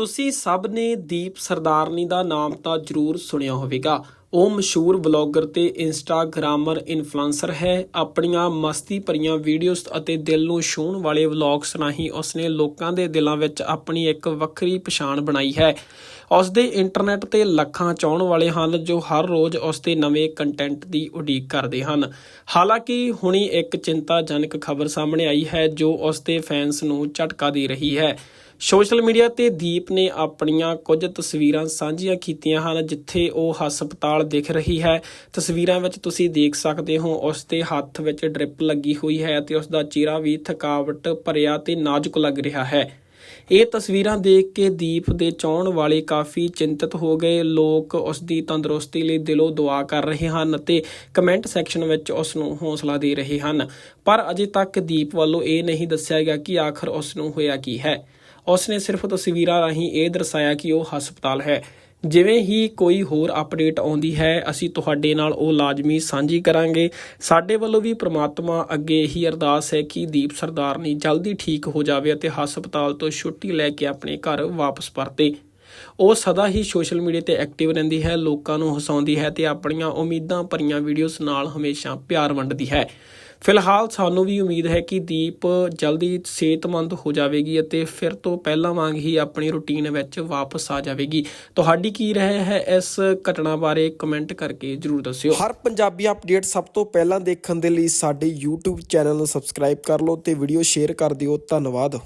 ਤੁਸੀਂ ਸਭ ਨੇ ਦੀਪ ਸਰਦਾਰਨੀ ਦਾ ਨਾਮ ਤਾਂ ਜ਼ਰੂਰ ਸੁਣਿਆ ਹੋਵੇਗਾ। ਉਹ ਮਸ਼ਹੂਰ ਬਲੌਗਰ ਤੇ ਇੰਸਟਾਗ੍ਰਾਮਰ ਇਨਫਲੂਐਂਸਰ ਹੈ। ਆਪਣੀਆਂ ਮਸਤੀ ਭਰੀਆਂ ਵੀਡੀਓਜ਼ ਅਤੇ ਦਿਲ ਨੂੰ ਛੂਹਣ ਵਾਲੇ ਵਲੌਗਸ ਰਾਹੀਂ ਉਸਨੇ ਲੋਕਾਂ ਦੇ ਦਿਲਾਂ ਵਿੱਚ ਆਪਣੀ ਇੱਕ ਵੱਖਰੀ ਪਛਾਣ ਬਣਾਈ ਹੈ। ਉਸ ਦੇ ਇੰਟਰਨੈਟ ਤੇ ਲੱਖਾਂ ਚਾਹਣ ਵਾਲੇ ਹਨ ਜੋ ਹਰ ਰੋਜ਼ ਉਸ ਦੇ ਨਵੇਂ ਕੰਟੈਂਟ ਦੀ ਉਡੀਕ ਕਰਦੇ ਹਨ। ਹਾਲਾਂਕਿ ਹੁਣੀ ਇੱਕ ਚਿੰਤਾਜਨਕ ਖਬਰ ਸਾਹਮਣੇ ਆਈ ਹੈ ਜੋ ਉਸ ਦੇ ਫੈਨਸ ਨੂੰ ਝਟਕਾ ਦੇ ਰਹੀ ਹੈ। ਸੋਸ਼ਲ ਮੀਡੀਆ ਤੇ ਦੀਪ ਨੇ ਆਪਣੀਆਂ ਕੁਝ ਤਸਵੀਰਾਂ ਸਾਂਝੀਆਂ ਕੀਤੀਆਂ ਹਨ ਜਿੱਥੇ ਉਹ ਹਸਪਤਾਲ ਦਿਖ ਰਹੀ ਹੈ। ਤਸਵੀਰਾਂ ਵਿੱਚ ਤੁਸੀਂ ਦੇਖ ਸਕਦੇ ਹੋ, ਉਸ ਦੇ ਹੱਥ ਵਿੱਚ ਡ੍ਰਿਪ ਲੱਗੀ ਹੋਈ ਹੈ ਅਤੇ ਉਸ ਦਾ ਚਿਹਰਾ ਵੀ ਥਕਾਵਟ ਭਰਿਆ ਤੇ ਨਾਜ਼ੁਕ ਲੱਗ ਰਿਹਾ ਹੈ। ਇਹ ਤਸਵੀਰਾਂ ਦੇਖ ਕੇ ਦੀਪ ਦੇ ਚਾਹਣ ਵਾਲੇ ਕਾਫੀ ਚਿੰਤਤ ਹੋ ਗਏ। ਲੋਕ ਉਸ ਦੀ ਤੰਦਰੁਸਤੀ ਲਈ ਦਿਲੋਂ ਦੁਆ ਕਰ ਰਹੇ ਹਨ ਅਤੇ ਕਮੈਂਟ ਸੈਕਸ਼ਨ ਵਿੱਚ ਉਸ ਨੂੰ ਹੌਸਲਾ ਦੇ ਰਹੇ ਹਨ। ਪਰ ਅਜੇ ਤੱਕ ਦੀਪ ਵੱਲੋਂ ਇਹ ਨਹੀਂ ਦੱਸਿਆ ਗਿਆ ਕਿ ਆਖਰ ਉਸ ਨੂੰ ਹੋਇਆ ਕੀ ਹੈ। ਉਸ ਨੇ ਸਿਰਫ ਤਸਵੀਰਾਂ ਰਾਹੀਂ ਇਹ ਦਰਸਾਇਆ ਕਿ ਉਹ ਹਸਪਤਾਲ ਹੈ। ਜਿਵੇਂ ਹੀ ਕੋਈ ਹੋਰ ਅਪਡੇਟ ਆਉਂਦੀ ਹੈ, ਅਸੀਂ ਤੁਹਾਡੇ ਨਾਲ ਉਹ ਲਾਜ਼ਮੀ ਸਾਂਝੀ ਕਰਾਂਗੇ। ਸਾਡੇ ਵੱਲੋਂ ਵੀ ਪ੍ਰਮਾਤਮਾ ਅੱਗੇ ਇਹੀ ਅਰਦਾਸ ਹੈ ਕਿ ਦੀਪ ਸਰਦਾਰਨੀ ਜਲਦੀ ਠੀਕ ਹੋ ਜਾਵੇ ਅਤੇ ਹਸਪਤਾਲ ਤੋਂ ਛੁੱਟੀ ਲੈ ਕੇ ਆਪਣੇ ਘਰ ਵਾਪਸ ਪਰਤੇ। ਉਹ ਸਦਾ ਹੀ ਸੋਸ਼ਲ ਮੀਡੀਆ ਤੇ ਐਕਟਿਵ ਰਹਿੰਦੀ ਹੈ, ਲੋਕਾਂ ਨੂੰ ਹਸਾਉਂਦੀ ਹੈ ਤੇ ਆਪਣੀਆਂ ਉਮੀਦਾਂ ਭਰੀਆਂ ਵੀਡੀਓਜ਼ ਨਾਲ ਹਮੇਸ਼ਾ ਪਿਆਰ ਵੰਡਦੀ ਹੈ। ਫਿਲਹਾਲ ਸਾਨੂੰ ਵੀ ਉਮੀਦ ਹੈ ਕਿ ਦੀਪ ਜਲਦੀ ਸਿਹਤਮੰਦ ਹੋ ਜਾਵੇਗੀ ਅਤੇ ਫਿਰ ਤੋਂ ਪਹਿਲਾਂ ਵਾਂਗ ਹੀ ਆਪਣੀ ਰੁਟੀਨ ਵਿੱਚ ਵਾਪਸ ਆ ਜਾਵੇਗੀ। ਤੁਹਾਡੀ ਕੀ ਰਾਏ ਹੈ ਇਸ ਘਟਨਾ ਬਾਰੇ ਕਮੈਂਟ ਕਰਕੇ ਜਰੂਰ ਦੱਸਿਓ। ਹਰ ਪੰਜਾਬੀ ਅਪਡੇਟ ਸਭ ਤੋਂ ਪਹਿਲਾਂ ਦੇਖਣ ਦੇ ਲਈ ਸਾਡੇ YouTube ਚੈਨਲ ਨੂੰ ਸਬਸਕ੍ਰਾਈਬ ਕਰ ਲਓ ਤੇ ਵੀਡੀਓ ਸ਼ੇਅਰ ਕਰ ਦਿਓ। ਧੰਨਵਾਦ।